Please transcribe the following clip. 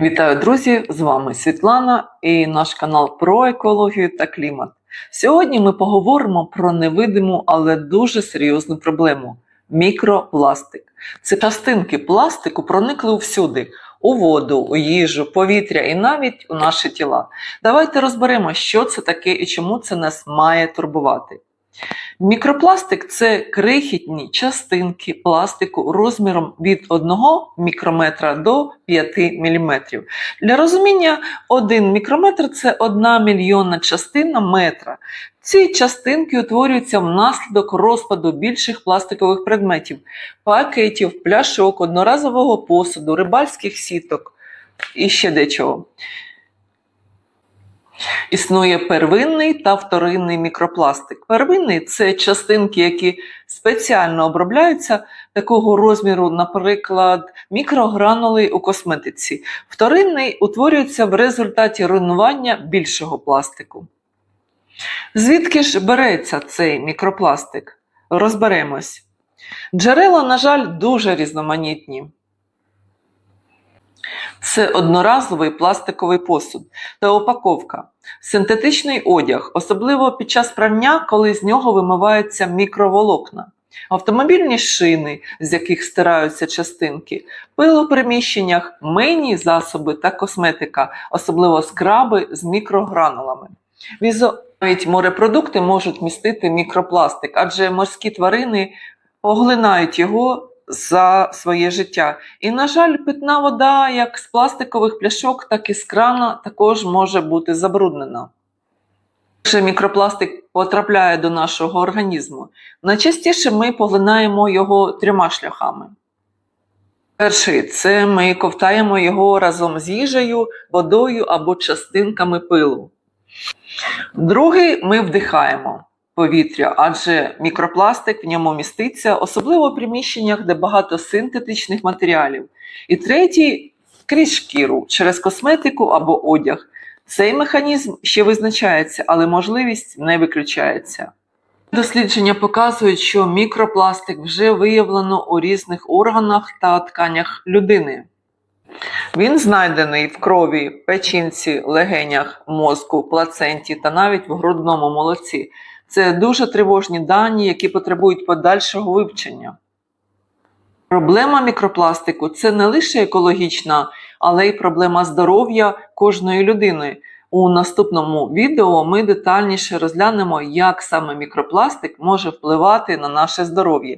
Вітаю, друзі! З вами Світлана і наш канал про екологію та клімат. Сьогодні ми поговоримо про невидиму, але дуже серйозну проблему мікропластик. Це частинки пластику проникли всюди: у воду, у їжу, повітря і навіть у наші тіла. Давайте розберемо, що це таке і чому це нас має турбувати. Мікропластик це крихітні частинки пластику розміром від 1 мікрометра до 5 мм. Для розуміння, 1 мікрометр це 1 мільйонна частина метра. Ці частинки утворюються внаслідок розпаду більших пластикових предметів, пакетів, пляшок, одноразового посуду, рибальських сіток і ще дечого. Існує первинний та вторинний мікропластик. Первинний це частинки, які спеціально обробляються такого розміру, наприклад, мікрогранули у косметиці. Вторинний утворюється в результаті руйнування більшого пластику. Звідки ж береться цей мікропластик? Розберемось. Джерела, на жаль, дуже різноманітні. Це одноразовий пластиковий посуд та упаковка, синтетичний одяг, особливо під час прання, коли з нього вимиваються мікроволокна, автомобільні шини, з яких стираються частинки, пил у приміщеннях, мийні засоби та косметика, особливо скраби з мікрогранулами. Візо... Навіть морепродукти можуть містити мікропластик, адже морські тварини поглинають його за своє життя. І, на жаль, питна вода як з пластикових пляшок, так і з крана також може бути забруднена. Якщо мікропластик потрапляє до нашого організму, найчастіше ми поглинаємо його трьома шляхами. Перший це ми ковтаємо його разом з їжею, водою або частинками пилу. Другий ми вдихаємо повітря, адже мікропластик в ньому міститься, особливо в приміщеннях, де багато синтетичних матеріалів. І третій крізь шкіру, через косметику або одяг. Цей механізм ще визначається, але можливість не виключається. Дослідження показують, що мікропластик вже виявлено у різних органах та тканях людини. Він знайдений в крові, печінці, легенях, мозку, плаценті та навіть в грудному молоці. Це дуже тривожні дані, які потребують подальшого вивчення. Проблема мікропластику це не лише екологічна, але й проблема здоров'я кожної людини. У наступному відео ми детальніше розглянемо, як саме мікропластик може впливати на наше здоров'я.